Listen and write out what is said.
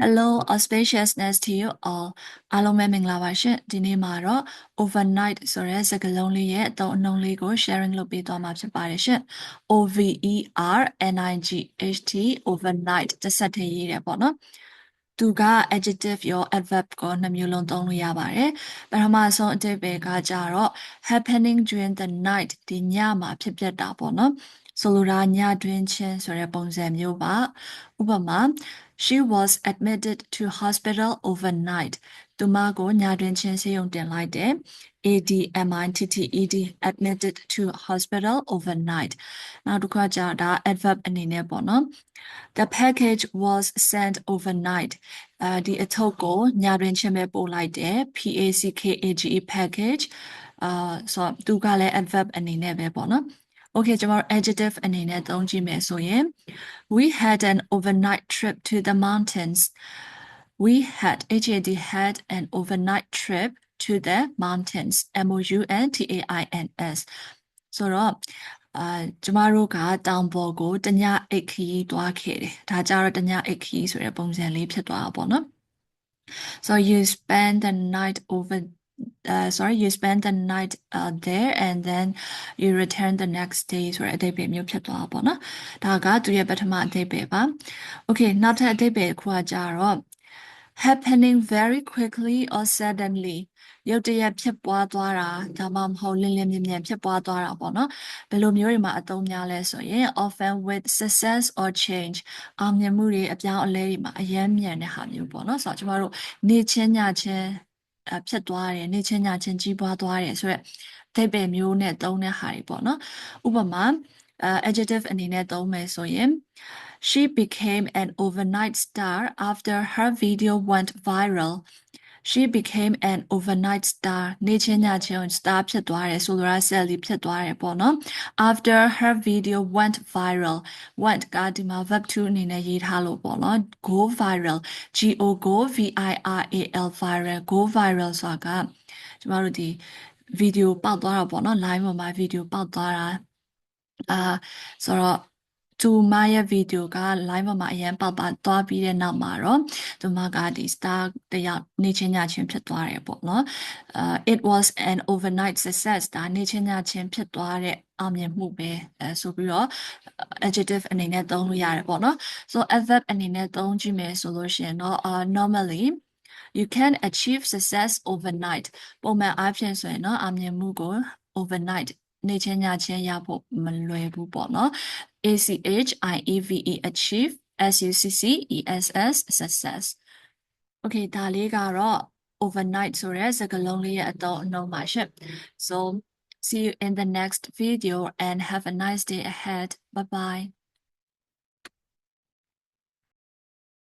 Hello auspiciousness to you all အားလုံးပဲမင်္ဂလာပါရှင်ဒီနေ့မှာတော့ overnight ဆိုတဲ့စကားလုံးလေးရဲ့အသုံးအနှုန်းလေးကို sharing လုပ်ပေးသွားမှာဖြစ်ပါတယ်ရှင် O V E R N I G H T overnight တစ်ဆက်တည်းရေးတယ်ပေါ့နော်သူက adjective ရော adverb ကိုနှစ်မျိုးလုံးသုံးလို့ရပါတယ်ပထမဆုံးအဓိပ္ပာယ်ကကြတော့ happening during the night ဒီညမှာဖြစ်ပျက်တာပေါ့နော် ဆိုလိုတာညတွင်ချင်းဆိုတဲ့ပုံစံမျိုးပါဥပမာ she was admitted to hospital overnight သူမကိုညတွင်ချင်းဆေးရုံတင်လိုက်တယ် ADMITTED admitted to hospital overnight နောက်တစ်ခါကျဒါ adverb အနေနဲ့ပေါ့နော် the package was sent overnight အဲဒီအထုပ်ကိုညတွင်ချင်းပဲပို့လိုက်တယ် PACKAGE package အာဆိုသူကလည်း adverb အနေနဲ့ပဲပေါ့နော် Okay ကျွန်တော် adjective အနေနဲ့သုံးကြည့်မယ်ဆိုရင် we had an overnight trip to the mountains we had HAD had an overnight trip to the mountains M O U N T A I N S ဆိုတော့အာကျမတို့ကတောင်ပေါ်ကိုတညအိတ်ခရီးသွားခဲ့တယ်ဒါကြတော့တညအိတ်ခရီးဆိုတဲ့ပုံစံလေးဖြစ်သွားတာပေါ့နော် so you spend the night over uh, sorry you spend the night uh, there and then you return the next day ဆိုတဲ့အဓိပ္ပာယ်မျိုးဖြစ်သွားတာပေါ့နော်ဒါကသူရဲ့ပထမအဓိပ္ပာယ်ပါ okay နောက်ထပ်အဓိပ္ပာယ်တစ်ခုကကြတော့ happening very quickly or suddenly ရုတ်တရက်ဖြစ်ပွားသွားတာဒါမှမဟုတ်လင်းလင်းမြင်မြင်ဖြစ်ပွားသွားတာပေါ့နော်ဘယ်လိုမျိုးတွေမှာအသုံးများလဲဆိုရင် often with success or change အောင်မြင်မှုတွေအပြောင်းအလဲတွေမှာအယမ်းမြန်တဲ့ဟာမျိုးပေါ့နော်ဆိုတော့ကျမတို့နေချင်းညချင်းအ ဖြစ်သွားတယ်နေချင်းညချင်းကြီးပွားသွားတယ်ဆိုရက်အဓိပ္ပာယ်မျိုးနဲ့သုံးတဲ့ဟာတွေပေါ့နော်ဥပမာ uh, adjective အနေနဲ့သုံးမယ်ဆိုရင် she became an overnight star after her video went viral she became an overnight star နေချင်းညချင်း star ဖြစ်သွားတယ်ဆိုလိုတာ Sally ဖြစ်သွားတယ်ပေါ့နော် after her video went viral went ကဒီမှာ verb to အနေနဲ့ရေးထားလို့ပေါ့နော် go viral G O go V I R A L viral go viral ဆိုတာကကျမတို့ဒီ video ပေါက်သွားတာပေါ့နော် live ပေါ်မှာ video ပေါက်သွားတာအာဆိုတော့ သူမရဲ့ဗီဒီယိုက live မှာအရင်ပေါက်ပါသွားပြီးတဲ့နောက်မှာတော့သူမကဒီ star တယောက်နေချင်းညချင်းဖြစ်သွားတယ်ပေါ့နော်အာ it was an overnight success ဒါနေချင်းညချင်းဖြစ်သွားတဲ့အောင်မြင်မှုပဲအဲဆိုပြီးတော့ adjective အနေနဲ့သုံးလို့ရတယ်ပေါ့နော် so adverb အနေနဲ့သုံးကြည့်မယ်ဆိုလို့ရှိရင်တော့ uh, normally you can achieve success overnight ပုံမှန်အားဖြင့်ဆိုရင်တော့အောင်မြင်မှုကို overnight နေချင်းညချင်းရဖို့မလွယ်ဘူးပေါ့နော် A C H I E V E achieve S U C C E S S success Okay ဒါလေးကတော့ overnight ဆိုတဲ့စကားလုံးလေးရဲ့အတော့အနှုံးပါရှင့် so see you in the next video and have a nice day ahead bye bye